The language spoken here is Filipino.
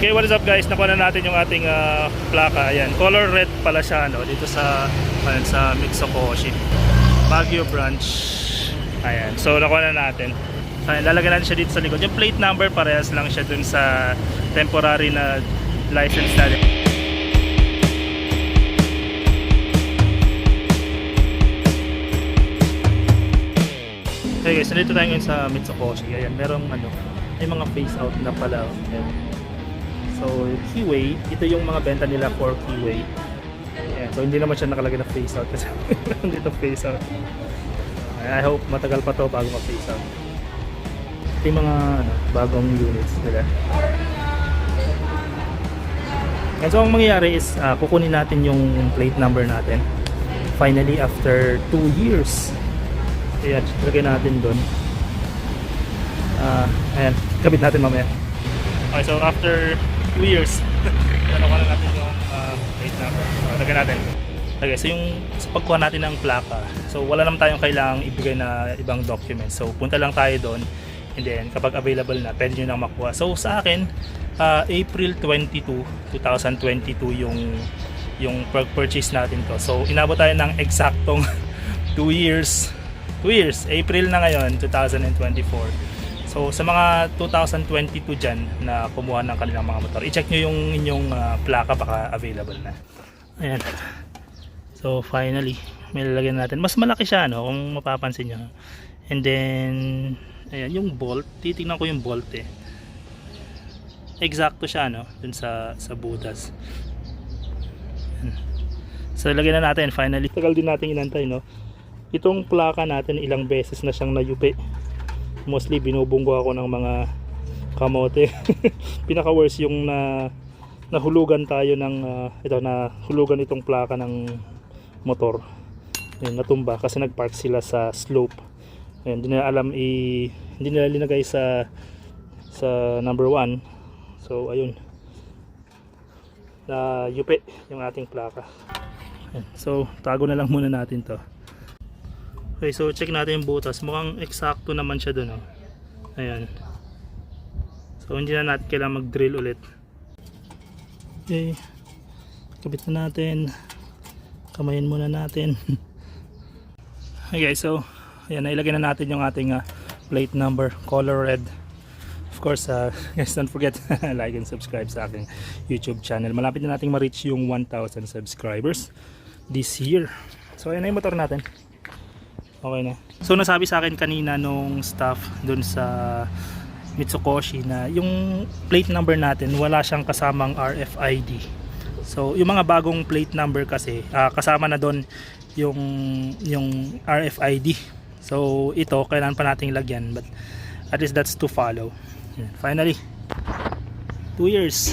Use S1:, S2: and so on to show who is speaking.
S1: Okay, what is up guys? Nakuha na natin yung ating ah, plaka. Ayan, color red pala siya no, dito sa ayan, sa Mitsukoshi. Baguio branch. Ayan, so nakuha na natin. Ayan, lalagyan natin siya dito sa likod. Yung plate number parehas lang siya dun sa temporary na license natin. Okay guys, nandito tayo ngayon sa Mitsukoshi. Ayan, merong ano, may mga face out na pala. Ayan. So, keyway, ito yung mga benta nila for keyway. Ayan, so hindi naman siya nakalagay na face out kasi dito face out. I hope matagal pa to bago ma-face out. Ito yung mga ano, bagong units nila. And so ang mangyayari is ah, kukunin natin yung plate number natin. Finally after 2 years. Ayan, lagay natin doon. Ah, ayan, kabit natin mamaya. Okay, so after 2 years, ano na natin yung uh, plate number. So, lagyan natin. Okay, so yung sa pagkuha natin ng plaka, so wala naman tayong kailangang ibigay na ibang document. So punta lang tayo doon and then kapag available na, pwede nyo nang makuha. So sa akin, ah, April 22, 2022 yung yung pur- purchase natin to. So inabot tayo ng eksaktong 2 years 2 years, April na ngayon, 2024. So sa mga 2022 dyan na kumuha ng kanilang mga motor, i-check nyo yung inyong ah, plaka baka available na. Ayan. So finally, may lalagyan natin. Mas malaki siya no, kung mapapansin nyo. And then, ayan, yung bolt, titingnan ko yung bolt eh. Eksakto siya no, dun sa, sa butas. So lagyan na natin finally. Tagal din natin inantay no itong plaka natin ilang beses na siyang nayupi mostly binubunggo ako ng mga kamote. Pinaka worst yung na nahulugan tayo ng ah, ito na hulugan itong plaka ng motor. Yun natumba kasi nagpark sila sa slope. Ayun, hindi nila alam i hindi nila linagay sa sa number 1 so ayun. Na yupi yung ating plaka. Ayun, so tago na lang muna natin to Okay, so check natin yung butas. Mukhang eksakto naman siya dun, oh. Ayan. So, hindi na natin kailangan mag-drill ulit. Okay. Kabit na natin. Kamayin muna natin. okay guys, so, ayan, nailagay na natin yung ating ah, plate number, color red. Of course, uh, guys, don't forget like and subscribe sa aking YouTube channel. Malapit na nating ma-reach yung 1,000 subscribers this year. So, ayan na yung motor natin. Okay na. So nasabi sa akin kanina nung staff dun sa Mitsukoshi na yung plate number natin wala siyang kasamang RFID. So yung mga bagong plate number kasi ah, kasama na doon yung yung RFID. So ito kailangan pa nating lagyan but at least that's to follow. Finally 2 years.